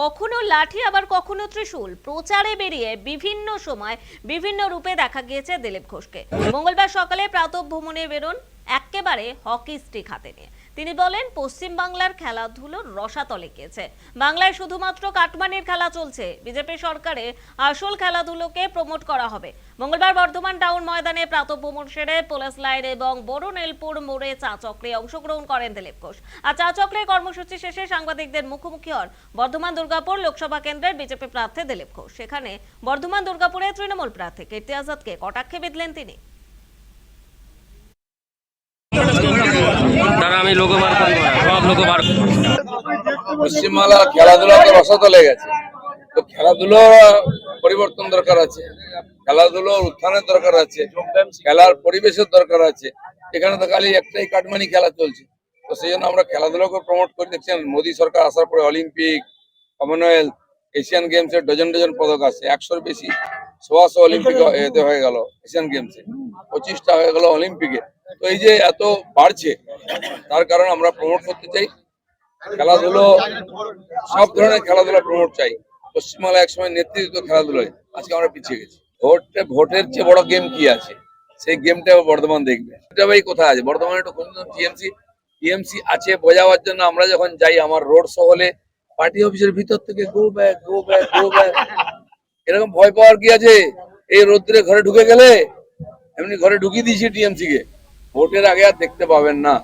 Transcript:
কখনো লাঠি, আবার কখনো ত্রিশূল। প্রচারে বেরিয়ে বিভিন্ন সময় বিভিন্ন রূপে দেখা গিয়েছে দিলীপ ঘোষকে। মঙ্গলবার সকালে প্রাতঃ ভ্রমণে বেরোন একেবারে হকি স্টিক হাতে নিয়ে। তিনি বলেন, পশ্চিম বাংলার খেলাধুলোর রসাতলে গিয়েছে। বাংলায় শুধুমাত্র কাটমানির খেলা চলছে। বিজেপি সরকারে আসল খেলাধুলোকে প্রমোট করা হবে। মঙ্গলবার বর্ধমান টাউন ময়দানে প্রাতঃ সেরে পুলিশ লাইন এবং বড়নেলপুর মোড়ে চা চক্রে অংশগ্রহণ করেন দিলীপ ঘোষ। আর চা চক্রে কর্মসূচি শেষে সাংবাদিকদের মুখোমুখি হন বর্ধমান দুর্গাপুর লোকসভা কেন্দ্রের বিজেপি প্রার্থী দিলীপ ঘোষ। সেখানে বর্ধমান দুর্গাপুরে তৃণমূল প্রার্থী কীর্তি আজাদকে কটাক্ষে বিঁধলেন তিনি। লোগো বার করব সব পশ্চিমবাংলার খেলাধুলা গেছে। তো খেলাধুলো পরিবর্তন দরকার আছে খেলাধুলোর উত্থানের দরকার আছে, খেলার পরিবেশের দরকার আছে। এখানে তো খালি একটাই কাটমানি খেলা চলছে। তো সেই জন্য আমরা খেলাধুলোকে প্রমোট করে। দেখছেন, মোদী সরকার আসার পরে অলিম্পিক কমনওয়েলথ এশিয়ান গেমসে ডজন ডজন পদক আছে একশোর বেশি। সোয়াশো অলিম্পিক এতে হয়ে গেল এশিয়ান গেমসে পঁচিশটা হয়ে গেল অলিম্পিকে তো এই যে এত বাড়ছে, তার কারণে আমরা প্রমোট করতে চাই। খেলাধুলো, সব ধরনের খেলাধুলা প্রমোট চাই। পশ্চিমবাংলা একসময় নেতৃত্ব খেলাধুলোয়, আজকে আমরা পিছিয়ে গেছি। ভোটে, ভোটের চেয়ে বড় গেম কি আছে? সেই গেমটা বর্ধমান দেখবে। এটা ভাই কোথায় আছে? বর্ধমানে তো কোন টিএমসি টিএমসি আছে বোঝাবার জন্য আমরা যখন যাই, আমার রোড শো হলে পার্টি অফিসের ভিতর থেকে go back go back go back এরকম ভয় পাওয়ার কি আছে? এই রোদ্রে ঘরে ঢুকে গেলে? এমনি ঘরে ঢুকিয়ে দিয়েছি টিএমসি কে ভোটের আগে আর দেখতে পাবেন না।